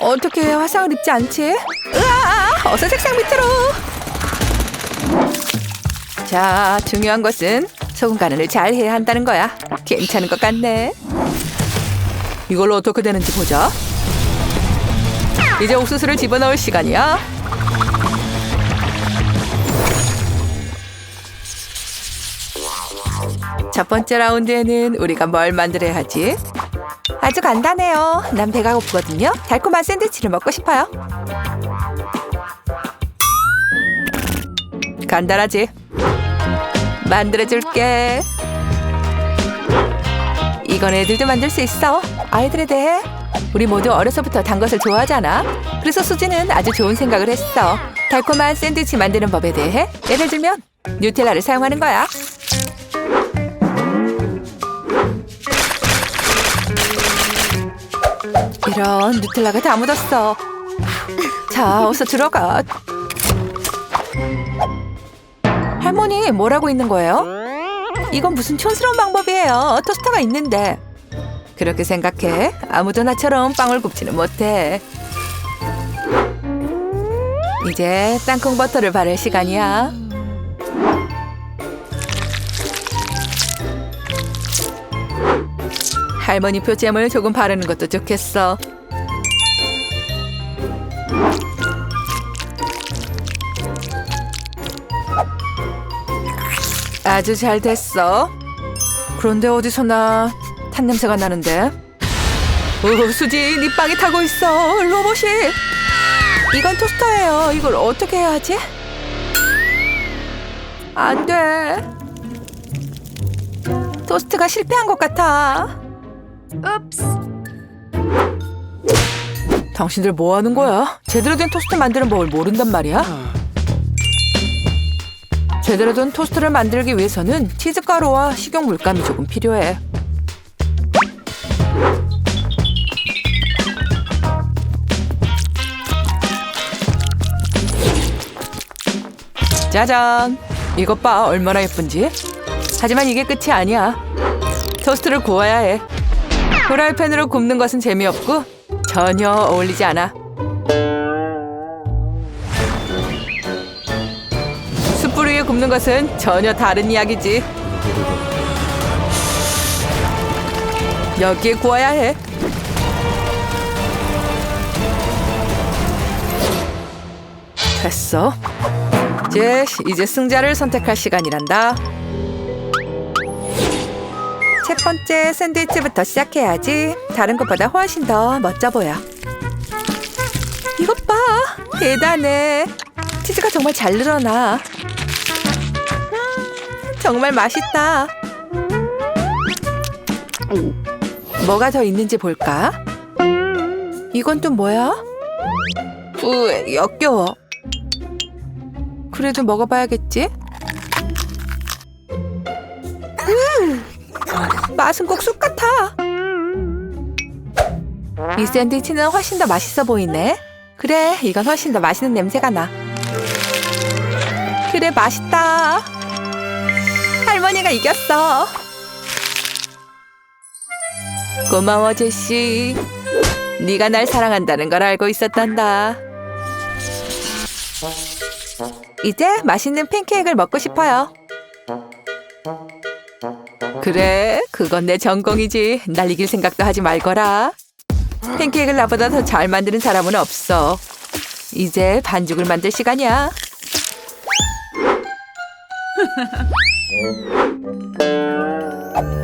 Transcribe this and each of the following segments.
어떻게 화상을 입지 않지? 으아! 어서 책상 밑으로. 자, 중요한 것은 소금 간을 잘 해야 한다는 거야. 괜찮은 것 같네. 이걸로 어떻게 되는지 보자. 이제 옥수수를 집어넣을 시간이야. 첫 번째 라운드에는 우리가 뭘 만들어야 하지? 아주 간단해요. 난 배가 고프거든요. 달콤한 샌드위치를 먹고 싶어요. 간단하지? 만들어줄게. 이건 애들도 만들 수 있어. 아이들에 대해 우리 모두 어려서부터 단 것을 좋아하잖아. 그래서 수지는 아주 좋은 생각을 했어. 달콤한 샌드위치 만드는 법에 대해 예를 들면 뉴텔라를 사용하는 거야. 이런 누텔라가 다 묻었어. 자, 어서 들어가. 할머니, 뭐라고 있는 거예요? 이건 무슨 촌스러운 방법이에요. 토스터가 있는데. 그렇게 생각해. 아무도 나처럼 빵을 굽지는 못해. 이제 땅콩 버터를 바를 시간이야. 할머니 표 잼을 조금 바르는 것도 좋겠어. 아주 잘 됐어. 그런데 어디서나 탄 냄새가 나는데. 오, 수지, 네 빵이 타고 있어. 로봇이. 이건 토스터예요. 이걸 어떻게 해야 하지? 안 돼. 토스트가 실패한 것 같아. 당신들 뭐 하는 거야? 제대로 된 토스트 만드는 법을 모른단 말이야? 제대로 된 토스트를 만들기 위해서는 치즈가루와 식용 물감이 조금 필요해. 짜잔! 이것 봐, 얼마나 예쁜지. 하지만 이게 끝이 아니야. 토스트를 구워야 해. 프라이팬으로 굽는 것은 재미없고 전혀 어울리지 않아. 숯불 위에 굽는 것은 전혀 다른 이야기지. 여기에 구워야 해. 됐어. 이제 이제 승자를 선택할 시간이란다. 첫 번째 샌드위치부터 시작해야지. 다른 것보다 훨씬 더 멋져 보여. 이것 봐. 대단해. 치즈가 정말 잘 늘어나. 음, 정말 맛있다. 뭐가 더 있는지 볼까? 이건 또 뭐야? 으, 역겨워. 그래도 먹어봐야겠지? 맛은 꼭 쑥 같아. 이 샌드위치는 훨씬 더 맛있어 보이네. 그래, 이건 훨씬 더 맛있는 냄새가 나. 그래, 맛있다. 할머니가 이겼어. 고마워, 제시. 네가 날 사랑한다는 걸 알고 있었단다. 이제 맛있는 팬케이크를 먹고 싶어요. 그래, 그건 내 전공이지. 날 이길 생각도 하지 말거라. 팬케이크를 나보다 더 잘 만드는 사람은 없어. 이제 반죽을 만들 시간이야.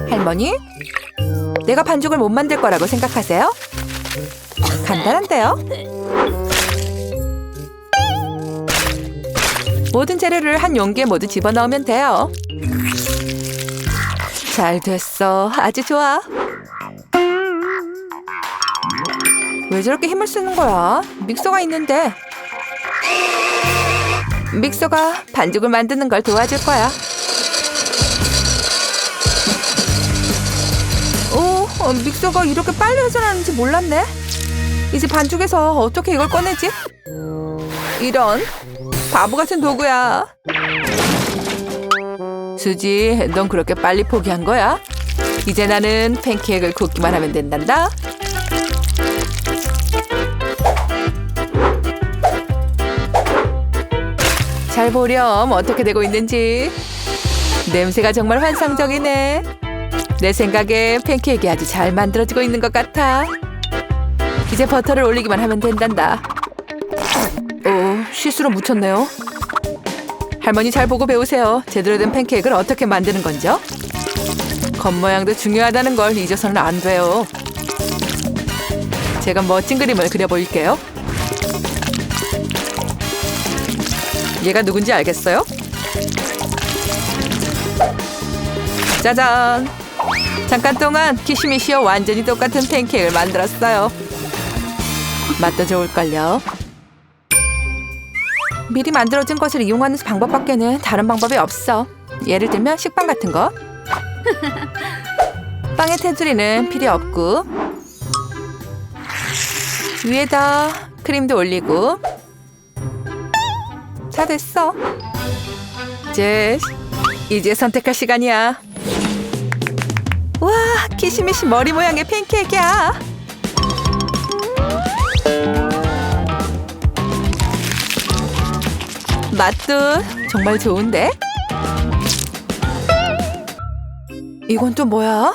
할머니, 내가 반죽을 못 만들 거라고 생각하세요? 간단한데요? 모든 재료를 한 용기에 모두 집어넣으면 돼요. 잘 됐어. 아주 좋아. 왜 저렇게 힘을 쓰는 거야? 믹서가 있는데. 믹서가 반죽을 만드는 걸 도와줄 거야. 오, 어, 믹서가 이렇게 빨리 회전하는지 몰랐네. 이제 반죽에서 어떻게 이걸 꺼내지? 이런 바보 같은 도구야. 수지, 넌 그렇게 빨리 포기한 거야? 이제 나는 팬케이크를 굽기만 하면 된단다. 잘 보렴 어떻게 되고 있는지. 냄새가 정말 환상적이네. 내 생각에 팬케이크가 아주 잘 만들어지고 있는 것 같아. 이제 버터를 올리기만 하면 된단다. 어, 실수로 묻혔네요. 할머니 잘 보고 배우세요. 제대로 된 팬케이크를 어떻게 만드는 건죠? 겉모양도 중요하다는 걸 잊어서는 안 돼요. 제가 멋진 그림을 그려볼게요. 얘가 누군지 알겠어요? 짜잔! 잠깐 동안 키시미시와 완전히 똑같은 팬케이크를 만들었어요. 맛도 좋을걸요? 미리 만들어진 것을 이용하는 방법밖에는 다른 방법이 없어. 예를 들면 식빵 같은 거. 빵의 테두리는 필요 없고 위에다 크림도 올리고 다 됐어. 이제 이제 선택할 시간이야. 와, 키시미시 머리 모양의 팬케이크야. 맛도 정말 좋은데? 이건 또 뭐야?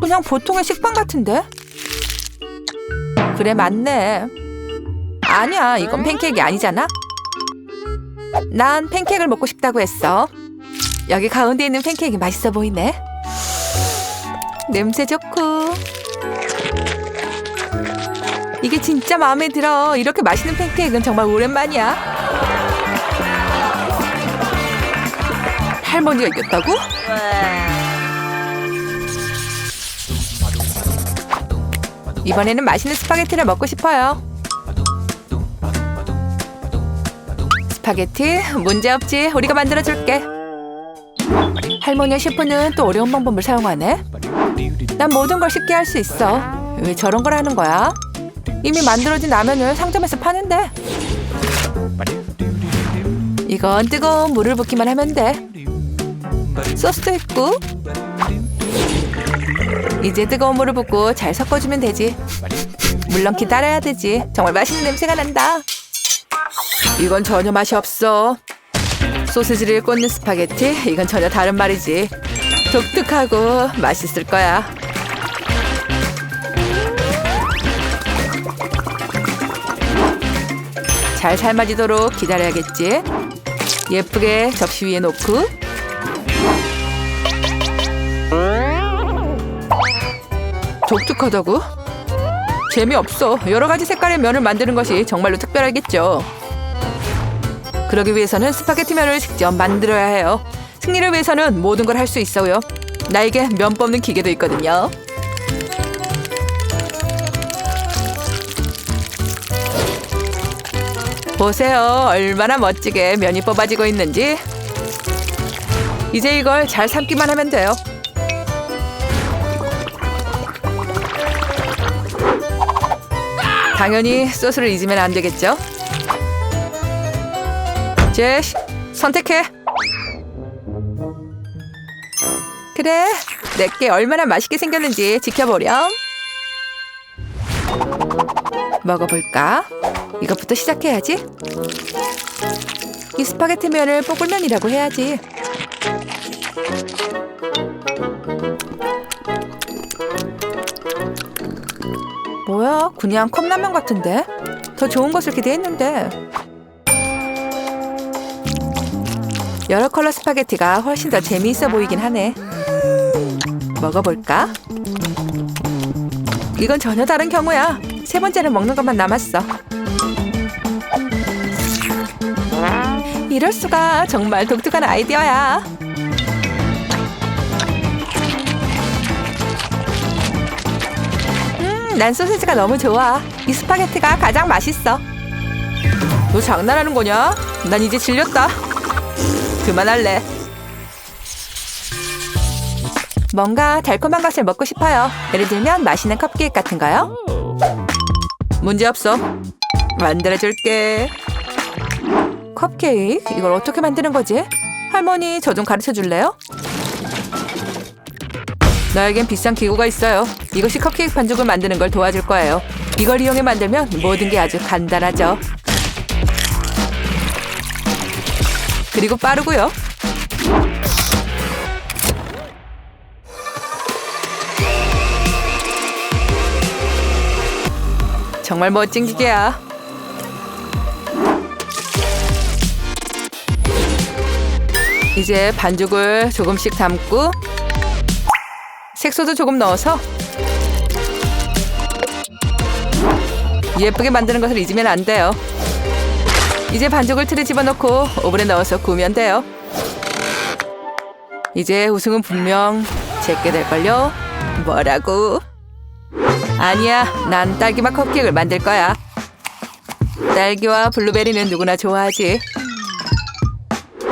그냥 보통의 식빵 같은데? 그래 맞네. 아니야, 이건 팬케이크 아니잖아. 난 팬케이크를 먹고 싶다고 했어. 여기 가운데 있는 팬케이크 맛있어 보이네. 냄새 좋고. 이게 진짜 마음에 들어. 이렇게 맛있는 팬케이크는 정말 오랜만이야. 할머니가 이겼다고? 이번에는 맛있는 스파게티를 먹고 싶어요. 스파게티 문제 없지. 우리가 만들어 줄게. 할머니와 셰프는 또 어려운 방법을 사용하네. 난 모든 걸 쉽게 할 수 있어. 왜 저런 걸 하는 거야? 이미 만들어진 라면을 상점에서 파는데. 이건 뜨거운 물을 붓기만 하면 돼. 소스도 있고. 이제 뜨거운 물을 붓고 잘 섞어주면 되지. 물론 기다려야 되지. 정말 맛있는 냄새가 난다. 이건 전혀 맛이 없어. 소시지를 꽂는 스파게티? 이건 전혀 다른 말이지. 독특하고 맛있을 거야. 잘 삶아지도록 기다려야겠지. 예쁘게 접시 위에 놓고 독특하다고? 재미없어. 여러 가지 색깔의 면을 만드는 것이 정말로 특별하겠죠. 그러기 위해서는 스파게티 면을 직접 만들어야 해요. 승리를 위해서는 모든 걸 할 수 있어요. 나에게 면 뽑는 기계도 있거든요. 보세요. 얼마나 멋지게 면이 뽑아지고 있는지. 이제 이걸 잘 삶기만 하면 돼요. 당연히 소스를 잊으면 안 되겠죠? 제시, 선택해. 그래, 내게 얼마나 맛있게 생겼는지 지켜보렴. 먹어볼까? 이것부터 시작해야지. 이 스파게티 면을 뽀글면이라고 해야지. 뭐야? 그냥 컵라면 같은데? 더 좋은 것을 기대했는데. 여러 컬러 스파게티가 훨씬 더 재미있어 보이긴 하네. 먹어볼까? 이건 전혀 다른 경우야. 세 번째는 먹는 것만 남았어. 이럴 수가 정말 독특한 아이디어야. 난 소시지가 너무 좋아. 이 스파게티가 가장 맛있어. 너 장난하는 거냐? 난 이제 질렸다. 그만할래. 뭔가 달콤한 것을 먹고 싶어요. 예를 들면 맛있는 컵케이크 같은 거요. 문제 없어. 만들어줄게. 컵케이크? 이걸 어떻게 만드는 거지? 할머니, 저 좀 가르쳐 줄래요? 나에겐 비싼 기구가 있어요. 이것이 컵케이크 반죽을 만드는 걸 도와줄 거예요. 이걸 이용해 만들면 모든 게 아주 간단하죠. 그리고 빠르고요. 정말 멋진 기계야. 이제 반죽을 조금씩 담고 색소도 조금 넣어서 예쁘게 만드는 것을 잊으면 안 돼요. 이제 반죽을 틀에 집어넣고 오븐에 넣어서 구우면 돼요. 이제 우승은 분명 제게 될걸요. 뭐라고? 아니야, 난 딸기맛 컵케이크를 만들 거야. 딸기와 블루베리는 누구나 좋아하지.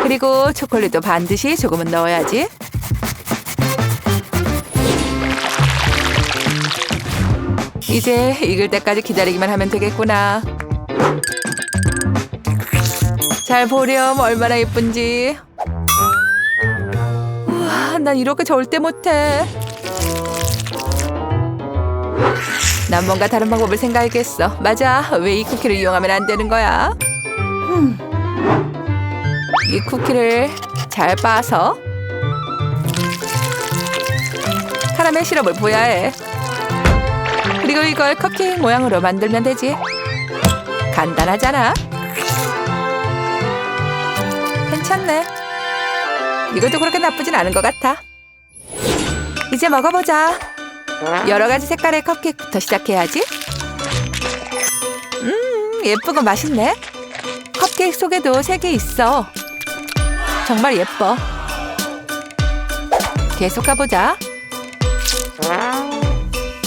그리고 초콜릿도 반드시 조금은 넣어야지. 이제 익을 때까지 기다리기만 하면 되겠구나. 잘 보렴 얼마나 예쁜지. 우와, 난 이렇게 절대 못해. 난 뭔가 다른 방법을 생각했겠어. 맞아. 왜 이 쿠키를 이용하면 안 되는 거야? 음. 이 쿠키를 잘 빻아서 카라멜 시럽을 부어야 해. 그리고 이걸 컵케이크 모양으로 만들면 되지. 간단하잖아. 괜찮네. 이것도 그렇게 나쁘진 않은 것 같아. 이제 먹어보자. 여러 가지 색깔의 컵케이크부터 시작해야지. 음, 예쁘고 맛있네. 컵케이크 속에도 세개 있어. 정말 예뻐. 계속 가보자.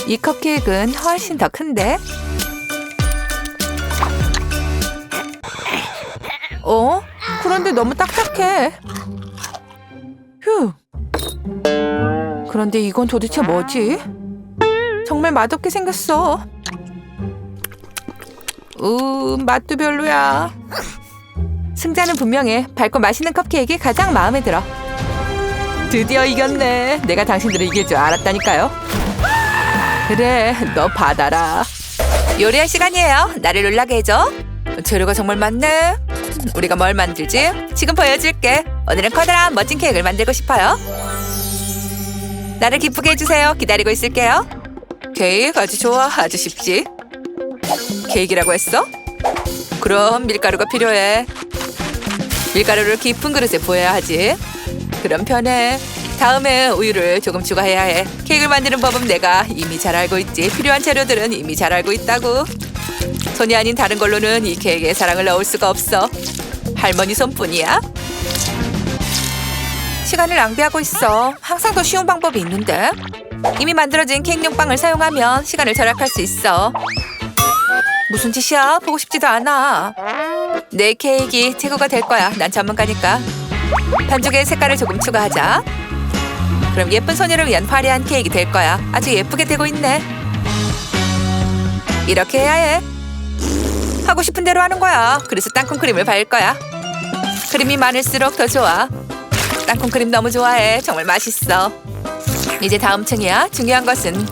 이 컵케이크는 훨씬 더 큰데? 어? 그런데 너무 딱딱해. 휴. 그런데 이건 도대체 뭐지? 정말 맛없게 생겼어. 우, 맛도 별로야. 승자는 분명해. 밝고 맛있는 컵케이크가 가장 마음에 들어. 드디어 이겼네. 내가 당신들을 이길 줄 알았다니까요. 그래, 너 받아라. 요리할 시간이에요. 나를 놀라게 해줘. 재료가 정말 많네. 우리가 뭘 만들지? 지금 보여줄게. 오늘은 커다란 멋진 케이크를 만들고 싶어요. 나를 기쁘게 해주세요. 기다리고 있을게요. 케이크 아주 좋아. 아주 쉽지. 케이크라고 했어? 그럼 밀가루가 필요해. 밀가루를 깊은 그릇에 부어야 하지. 그럼 편해. 다음에 우유를 조금 추가해야 해. 케이크를 만드는 법은 내가 이미 잘 알고 있지. 필요한 재료들은 이미 잘 알고 있다고. 손이 아닌 다른 걸로는 이 케이크에 사랑을 넣을 수가 없어. 할머니 손뿐이야. 시간을 낭비하고 있어. 항상 더 쉬운 방법이 있는데. 이미 만들어진 케이크용 빵을 사용하면 시간을 절약할 수 있어. 무슨 짓이야? 보고 싶지도 않아. 내 케이크 최고가 될 거야. 난 전문가니까. 반죽에 색깔을 조금 추가하자. 그럼 예쁜 소녀를 위한 화려한 케이크 될 거야. 아주 예쁘게 되고 있네. 이렇게 해야 해. 하고 싶은 대로 하는 거야. 그래서 땅콩 크림을 바를 거야. 크림이 많을수록 더 좋아. 땅콩 크림 너무 좋아해. 정말 맛있어. 이제 다음 층이야. 중요한 것은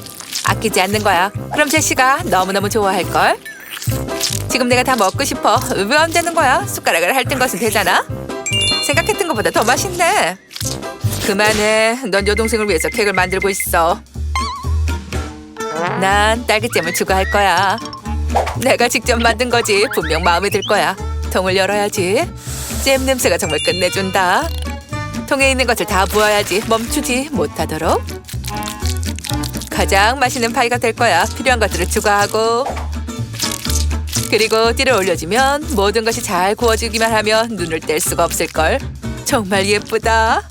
아끼지 않는 거야. 그럼 제시가 너무너무 좋아할 걸. 지금 내가 다 먹고 싶어. 왜 안 되는 거야? 숟가락을 핥은 것은 되잖아. 생각했던 것보다 더 맛있네. 그만해. 넌 여동생을 위해서 케이크를 만들고 있어. 난 딸기잼을 추가할 거야. 내가 직접 만든 거지. 분명 마음에 들 거야. 통을 열어야지. 잼 냄새가 정말 끝내준다. 통에 있는 것을 다 부어야지. 멈추지 못하도록. 가장 맛있는 파이가 될 거야. 필요한 것들을 추가하고. 그리고 띠를 올려주면 모든 것이 잘 구워지기만 하면 눈을 뗄 수가 없을걸. 정말 예쁘다.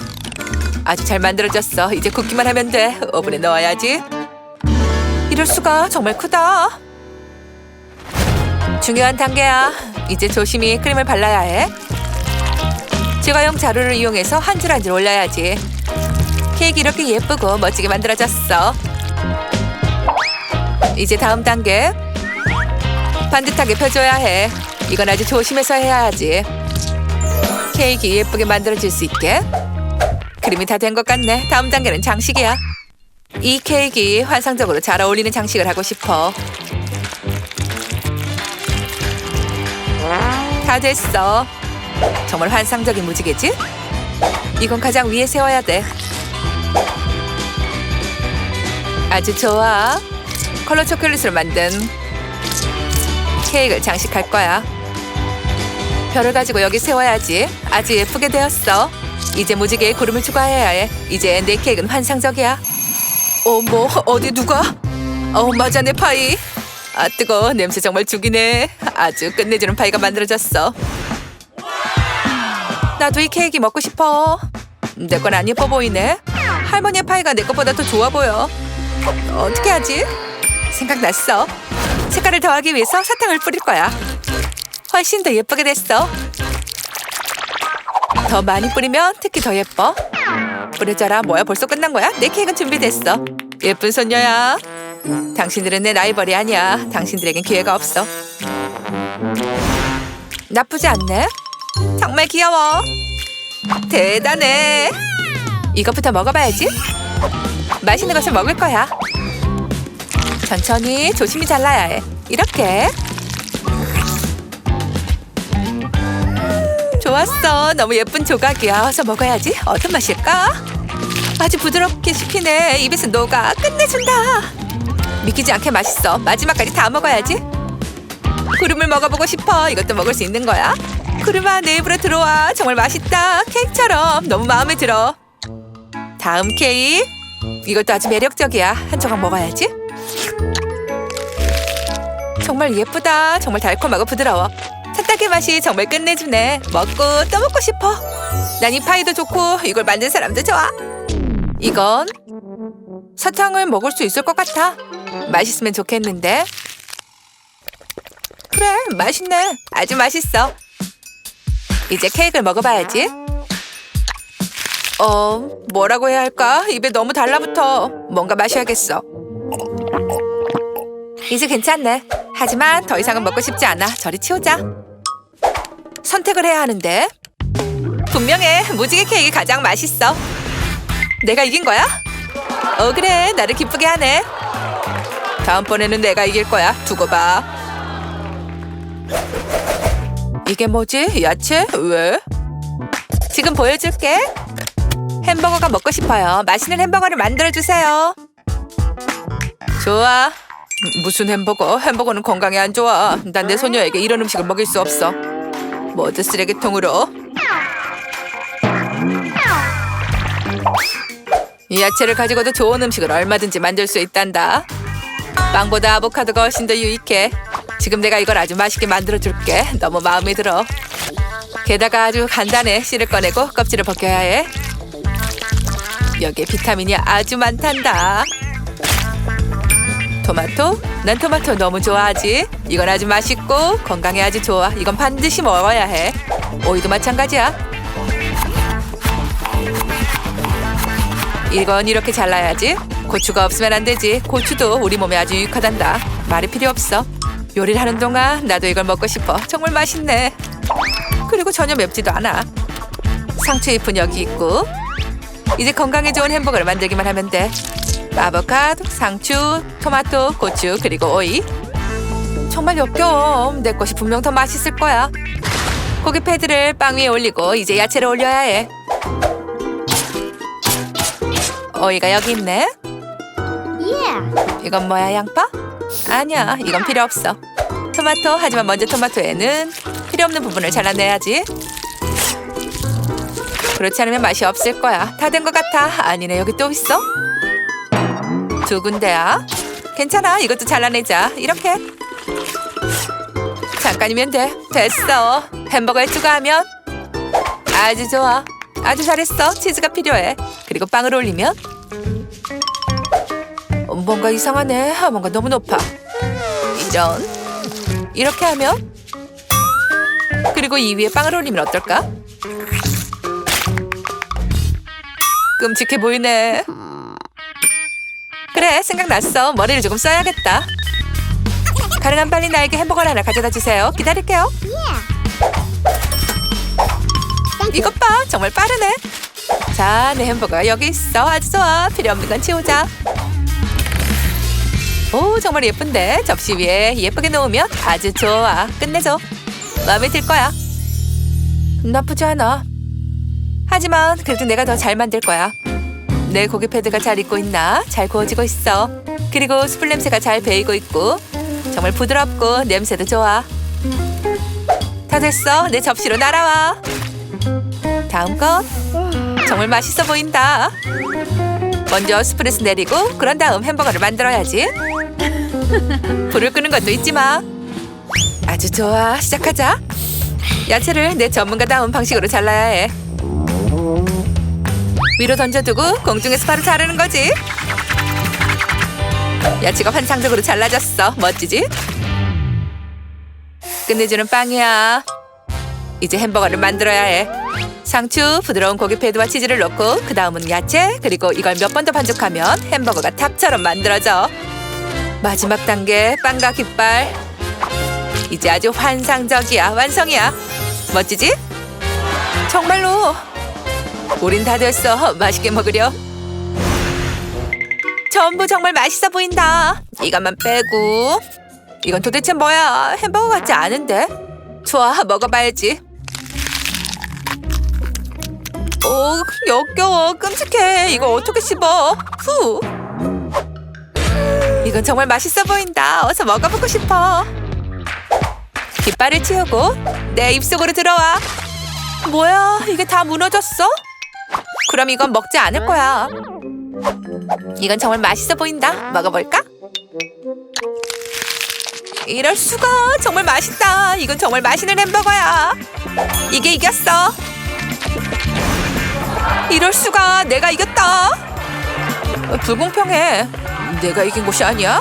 아주 잘 만들어졌어. 이제 굽기만 하면 돼. 오븐에 넣어야지. 이럴 수가 정말 크다. 중요한 단계야. 이제 조심히 크림을 발라야 해. 제과용 자루를 이용해서 한 줄 한 줄 올려야지. 케이크 이렇게 예쁘고 멋지게 만들어졌어. 이제 다음 단계. 반듯하게 펴줘야 해. 이건 아주 조심해서 해야 하지. 케이크 예쁘게 만들어질 수 있게. 그림이 다 된 것 같네. 다음 단계는 장식이야. 이 케이크 환상적으로 잘 어울리는 장식을 하고 싶어. 다 됐어. 정말 환상적인 무지개지? 이건 가장 위에 세워야 돼. 아주 좋아. 컬러 초콜릿으로 만든 케이크를 장식할 거야. 별을 가지고 여기 세워야지. 아주 예쁘게 되었어. 이제 무지개에 구름을 추가해야 해. 이제 내 케이크는 환상적이야. 어, 뭐, 어디 누가? 어, 맞아, 내 파이. 아, 뜨거. 냄새 정말 죽이네. 아주 끝내주는 파이가 만들어졌어. 나도 이 케이크 먹고 싶어. 내 건 안 예뻐 보이네. 할머니의 파이가 내 것보다 더 좋아 보여. 어떻게 하지? 생각났어. 색깔을 더하기 위해서 사탕을 뿌릴 거야. 훨씬 더 예쁘게 됐어. 더 많이 뿌리면 특히 더 예뻐. 뿌려줘라. 뭐야 벌써 끝난 거야? 내 케이크는 준비됐어. 예쁜 손녀야. 당신들은 내 라이벌이 아니야. 당신들에겐 기회가 없어. 나쁘지 않네. 정말 귀여워. 대단해. 이것부터 먹어봐야지. 맛있는 것을 먹을 거야. 천천히 조심히 잘라야 해. 이렇게. 좋았어. 너무 예쁜 조각이야. 어서 먹어야지. 어떤 맛일까? 아주 부드럽게 씹히네. 입에서 녹아. 끝내준다. 믿기지 않게 맛있어. 마지막까지 다 먹어야지. 구름을 먹어보고 싶어. 이것도 먹을 수 있는 거야? 구름아, 내 입으로 들어와. 정말 맛있다. 케이크처럼. 너무 마음에 들어. 다음 케이크. 이것도 아주 매력적이야. 한 조각 먹어야지. 정말 예쁘다. 정말 달콤하고 부드러워. 찰떡의 맛이 정말 끝내주네. 먹고 또 먹고 싶어. 난 이 파이도 좋고 이걸 만든 사람도 좋아. 이건 사탕을 먹을 수 있을 것 같아. 맛있으면 좋겠는데. 그래, 맛있네. 아주 맛있어. 이제 케이크를 먹어봐야지. 어, 뭐라고 해야 할까? 입에 너무 달라붙어. 뭔가 마셔야겠어. 이제 괜찮네. 하지만 더 이상은 먹고 싶지 않아. 저리 치우자. 선택을 해야 하는데. 분명해. 무지개 케이크 가장 맛있어. 내가 이긴 거야? 어, 그래. 나를 기쁘게 하네. 다음번에는 내가 이길 거야. 두고 봐. 이게 뭐지? 야채? 왜? 지금 보여줄게. 햄버거가 먹고 싶어요. 맛있는 햄버거를 만들어주세요. 좋아. 무슨 햄버거? 햄버거는 건강에 안 좋아. 난 내 소녀에게 이런 음식을 먹일 수 없어. 모두 쓰레기통으로. 이 야채를 가지고도 좋은 음식을 얼마든지 만들 수 있단다. 빵보다 아보카도가 훨씬 더 유익해. 지금 내가 이걸 아주 맛있게 만들어줄게. 너무 마음에 들어. 게다가 아주 간단해. 씨를 꺼내고 껍질을 벗겨야 해. 여기에 비타민이 아주 많단다. 토마토? 난 토마토 너무 좋아하지. 이건 아주 맛있고 건강에 아주 좋아. 이건 반드시 먹어야 해. 오이도 마찬가지야. 이건 이렇게 잘라야지. 고추가 없으면 안 되지. 고추도 우리 몸에 아주 유익하단다. 말이 필요 없어. 요리를 하는 동안 나도 이걸 먹고 싶어. 정말 맛있네. 그리고 전혀 맵지도 않아. 상추 잎은 여기 있고. 이제 건강에 좋은 햄버거를 만들기만 하면 돼. 아보카도, 상추, 토마토, 고추, 그리고 오이. 정말 역겨워. 내 것이 분명 더 맛있을 거야. 고기 패드를 빵 위에 올리고 이제 야채를 올려야 해. 오이가 여기 있네. 이건 뭐야, 양파? 아니야, 이건 필요 없어. 토마토, 하지만 먼저 토마토에는 필요 없는 부분을 잘라내야지. 그렇지 않으면 맛이 없을 거야. 다 된 것 같아. 아니네, 여기 또 있어. 두 군데야. 괜찮아, 이것도 잘라내자. 이렇게. 잠깐이면 돼. 됐어. 햄버거에 추가하면 아주 좋아. 아주 잘했어. 치즈가 필요해. 그리고 빵을 올리면 어, 뭔가 이상하네. 아, 뭔가 너무 높아. 이런. 이렇게 하면 그리고 이 위에 빵을 올리면 어떨까? 끔찍해 보이네. 그래, 생각났어. 머리를 조금 써야겠다. 가능한 빨리 나에게 햄버거를 하나 가져다 주세요. 기다릴게요. 이것 봐, 정말 빠르네. 자, 내 햄버거가 여기 있어. 아주 좋아. 필요 없는 건 치우자. 오 정말 예쁜데 접시 위에 예쁘게 놓으면 아주 좋아 끝내줘 마음에 들 거야 나쁘지 않아 하지만 그래도 내가 더 잘 만들 거야 내 고기 패드가 잘 익고 있나 잘 구워지고 있어 그리고 수풀 냄새가 잘 배이고 있고 정말 부드럽고 냄새도 좋아. 다 됐어? 내 접시로 날아와. 다음 것 정말 맛있어 보인다. 먼저 스프레스 내리고 그런 다음 햄버거를 만들어야지. 불을 끄는 것도 잊지 마. 아주 좋아. 시작하자. 야채를 내 전문가다운 방식으로 잘라야 해. 위로 던져두고 공중에서 바로 자르는 거지 야채가 환상적으로 잘라졌어. 멋지지? 끝내주는 빵이야. 이제 햄버거를 만들어야 해. 상추, 부드러운 고기 패드와 치즈를 넣고 그 다음은 야채 그리고 이걸 몇 번 더 반죽하면 햄버거가 탑처럼 만들어져. 마지막 단계 빵과 깃발. 이제 아주 환상적이야. 완성이야. 멋지지? 정말로. 우린 다 됐어. 맛있게 먹으려 전부 정말 맛있어 보인다. 이것만 빼고. 이건 도대체 뭐야? 햄버거 같지 않은데? 좋아 먹어봐야지. 오 역겨워. 끔찍해. 이거 어떻게 씹어? 후. 이건 정말 맛있어 보인다. 어서 먹어보고 싶어. 깃발을 치우고 내 입속으로 들어와. 뭐야? 이게 다 무너졌어? 그럼 이건 먹지 않을 거야 이건 정말 맛있어 보인다. 먹어볼까? 이럴 수가. 정말 맛있다. 이건 정말 맛있는 햄버거야. 이게 이겼어. 이럴 수가. 내가 이겼다. 불공평해. 내가 이긴 것이 아니야?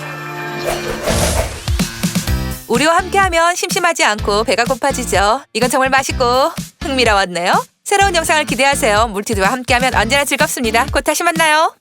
우리와 함께하면 심심하지 않고 배가 고파지죠. 이건 정말 맛있고 흥미로웠네요. 새로운 영상을 기대하세요. 물티드와 함께하면 언제나 즐겁습니다. 곧 다시 만나요